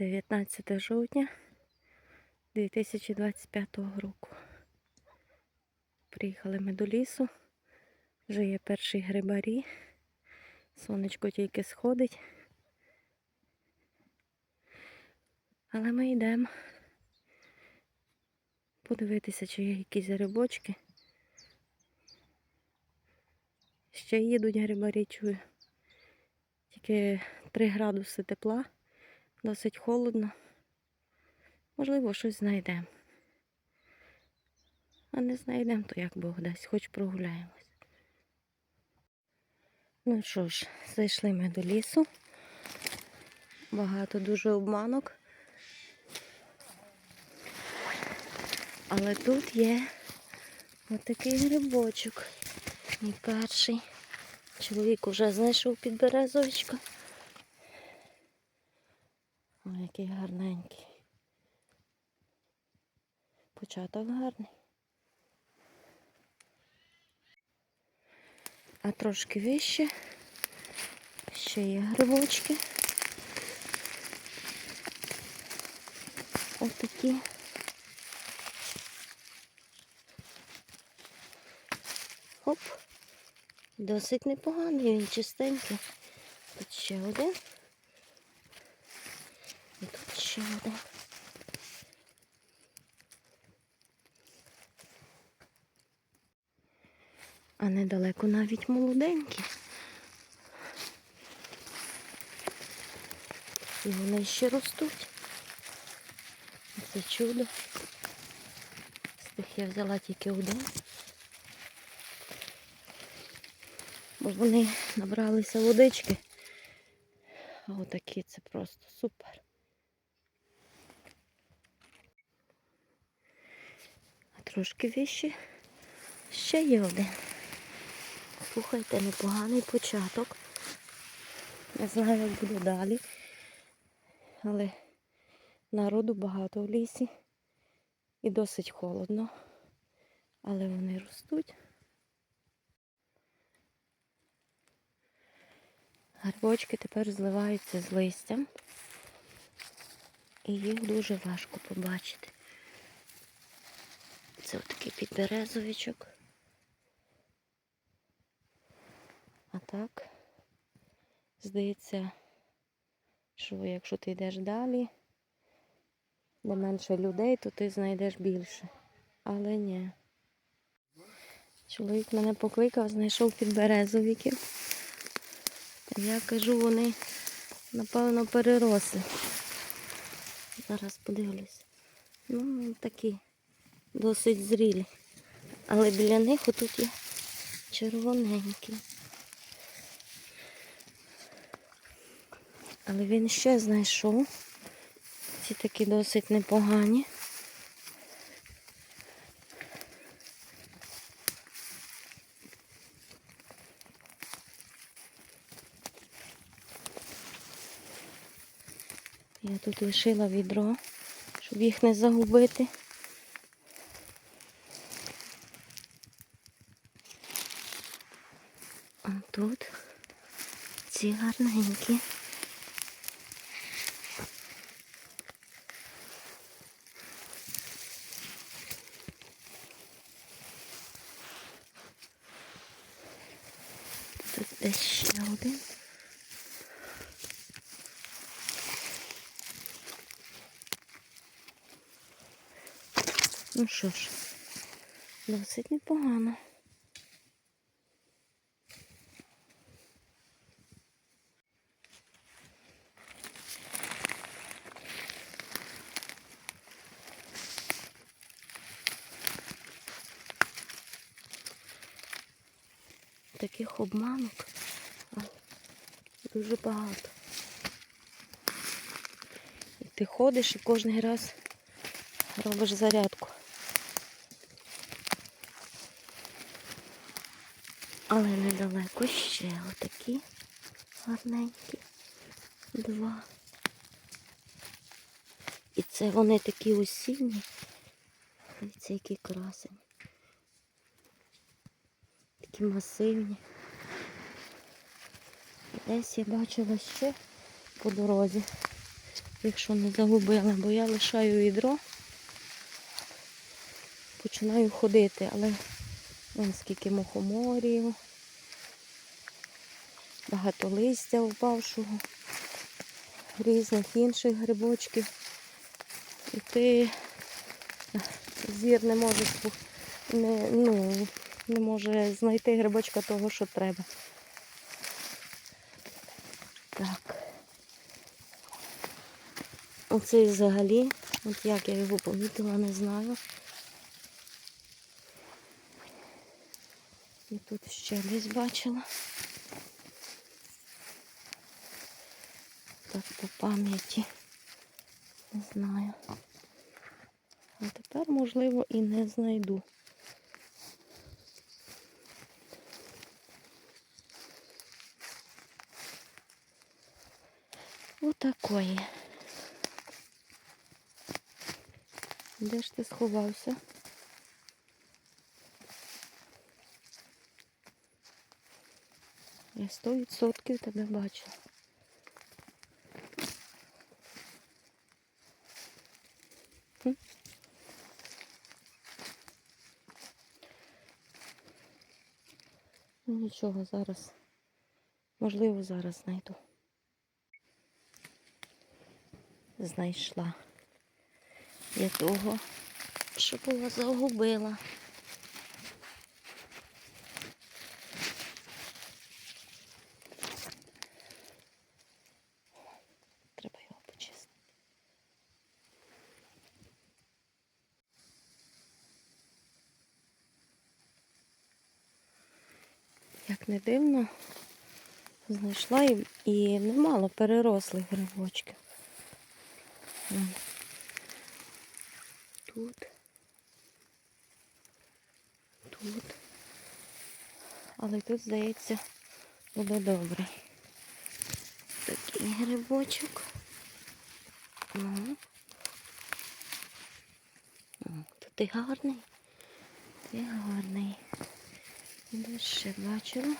19 жовтня 2025 року. Приїхали ми до лісу. Вже є перші грибарі. Сонечко тільки сходить. Але ми йдемо подивитися, чи є якісь грибочки. Ще їдуть грибарі, чую. Тільки 3 градуси тепла, досить холодно. Можливо, щось знайдемо. А не знайдемо, то як Бог дасть, хоч прогуляємось. Ну що ж, зайшли ми до лісу. Багато дуже обманок. Але тут є отакий грибочок. Мій перший. Чоловік уже знайшов підберезовичка. О, який гарненький. Початок гарний. А трошки вище. Ще є грибочки. Ось такі. Хоп. Досить непоганий, він чистенький. Тут ще один. Ще один. А недалеко навіть молоденькі. І вони ще ростуть. Це чудо. З тих я взяла тільки один. Бо вони набралися водички. А отакі це просто супер. Трошки вище ще є один. Слухайте, непоганий початок. Не знаю, як буде далі. Але народу багато в лісі. І досить холодно. Але вони ростуть. Гарбочки тепер зливаються з листям. І їх дуже важко побачити. Це отакий підберезовичок. А так, здається, що якщо ти йдеш далі, де менше людей, то ти знайдеш більше. Але ні. Чоловік мене покликав, знайшов підберезовиків. Я кажу, вони, напевно, переросли. Зараз подивлюсь. Ну, такі досить зрілі. Але біля них отут є червоненькі. Але він ще знайшов. Ці такі досить непогані. Я тут лишила відро, щоб їх не загубити. А тут ці гарненькі. Тут десь ще один. Ну що ж, досить непогано. Таких обманок дуже багато. І ти ходиш і кожен раз робиш зарядку. Але недалеко ще отакі гарненькі. Два. І це вони такі осінні. Дивіться, які красені. Такі масивні. Десь я бачила ще по дорозі. якщо не загубила, бо я лишаю відро, починаю ходити, але вон скільки мухоморів, багато листя впавшого, різних інших грибочків. І ти зір не може не, ну, не може знайти грибочка того, що треба. Так. Оцей взагалі, от як я його помітила, не знаю. І тут ще десь бачила. Так по пам'яті. Не знаю. А тепер, можливо, і не знайду. Отакої. Де ж ти сховався? Я сто відсотків тебе бачу. Ну нічого, зараз. Можливо, зараз знайду. Знайшла. Я того, що була загубила. Треба його почистити. Як не дивно, знайшла і немало перерослих грибочків. Тут. Тут. Але тут, здається, буде добре. Такий грибочок. Ну. Тут і гарний. І гарний. Де ще бачила?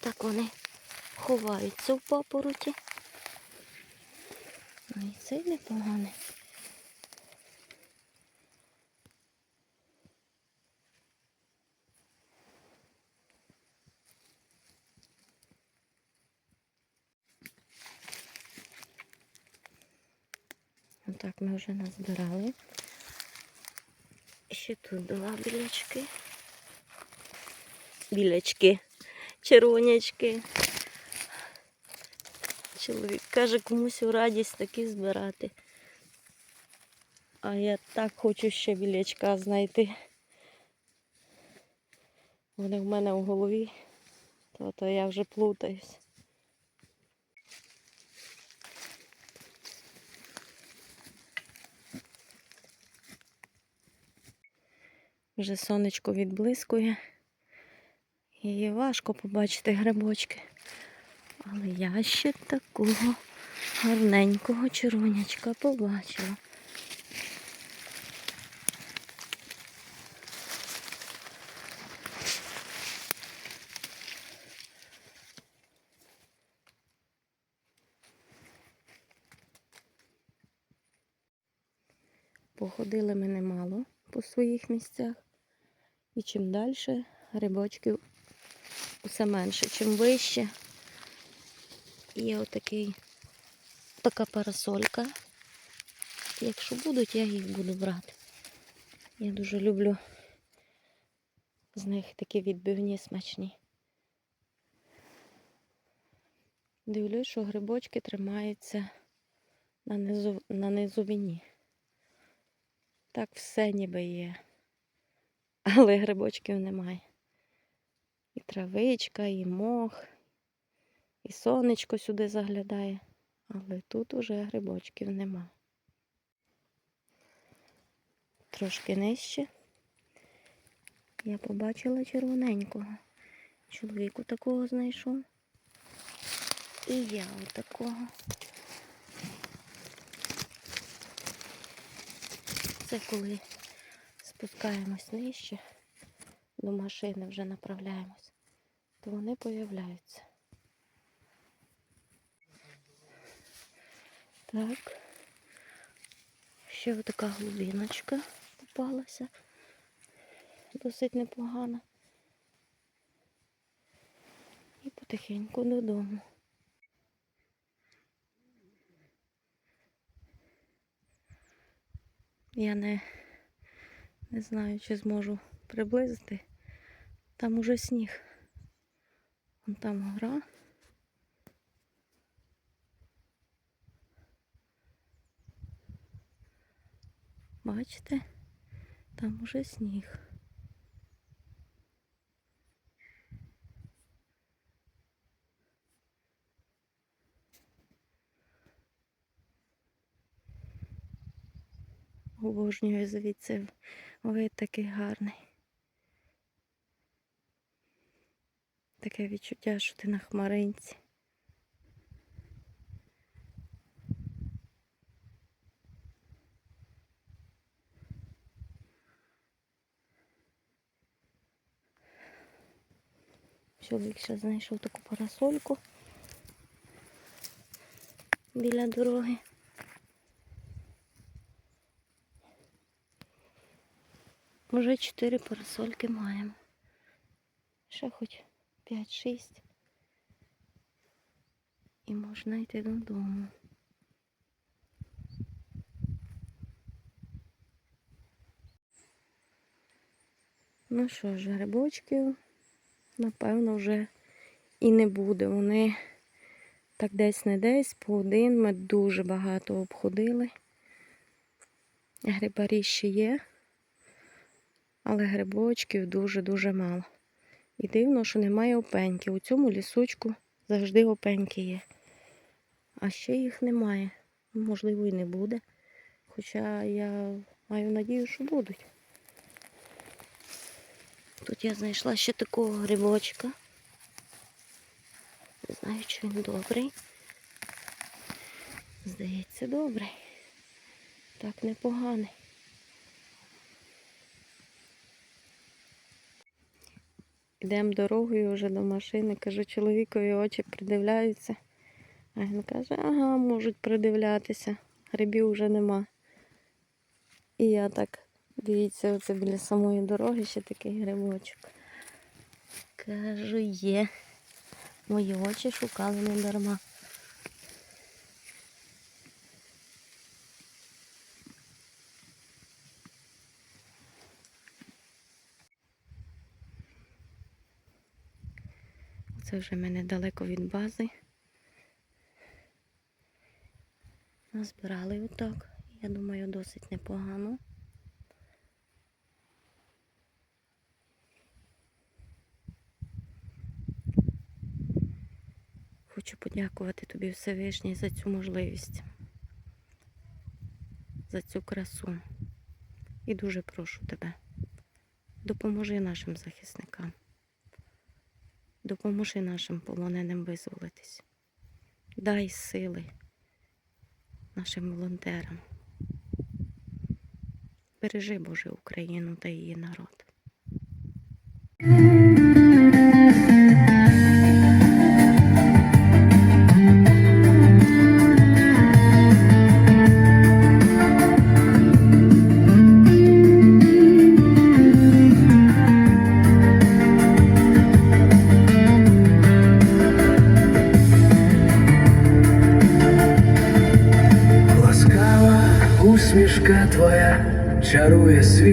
Так вони ховаються в папороті. А і цей непоганий. Отак ми вже назбирали. Ще тут два білячки. Білячки, червонячки. Чоловік каже, комусь у радість такі збирати. А я так хочу ще білячка знайти. Вони в мене в голові, то, я вже плутаюсь. Вже сонечко відблискує. І важко побачити грибочки. Але я ще такого гарненького червонячка побачила. Походили ми немало по своїх місцях. І чим далі грибочків усе менше, чим вище. Є отакий, така парасолька. Якщо будуть, я їх буду брати. Я дуже люблю з них такі відбивні смачні. Дивлюсь, що грибочки тримаються на, низу, на низовині. Так все ніби є. Але грибочків немає. І травичка, і мох, і сонечко сюди заглядає. Але тут уже грибочків нема. Трошки нижче я побачила червоненького. Чоловіку такого знайшов. І я отакого. Це коли спускаємось нижче, до машини вже направляємось, то вони появляються. Так. Ще така глубиночка попалася. Досить непогана. І потихеньку додому. Я не, не знаю, чи зможу приблизити. Там уже сніг. Вон там гора. Бачите? Там уже сніг. Обожнюю звідси вид такий гарний. Таке відчуття, що ти на хмаринці. Чоловік ще знайшов таку парасольку біля дороги. Вже чотири парасольки маємо. Ще хоч 5-6. І можна йти додому. Ну що ж, грибочків, напевно, вже і не буде. Вони так десь не десь, по один ми дуже багато обходили. Грибарі ще є, але грибочків дуже-дуже мало. І дивно, що немає опеньки. У цьому лісочку завжди опеньки є. А ще їх немає. Можливо, і не буде. Хоча я маю надію, що будуть. Тут я знайшла ще такого грибочка. Не знаю, чи він добрий. Здається, добрий. Так непоганий. Йдемо дорогою вже до машини. Кажу, чоловікові очі придивляються. А він каже, ага, можуть придивлятися. Грибів вже нема. І я так, дивіться, оце біля самої дороги ще такий грибочок. Кажу, є. Мої очі шукали не дарма. Це вже ми недалеко від бази. Назбирали отак. Я думаю, досить непогано. Хочу подякувати тобі Всевишній за цю можливість, за цю красу. І дуже прошу тебе, допоможи нашим захисникам. Допоможи нашим полоненим визволитись. Дай сили нашим волонтерам. Бережи, Боже, Україну та її народ. твоя чарує світ,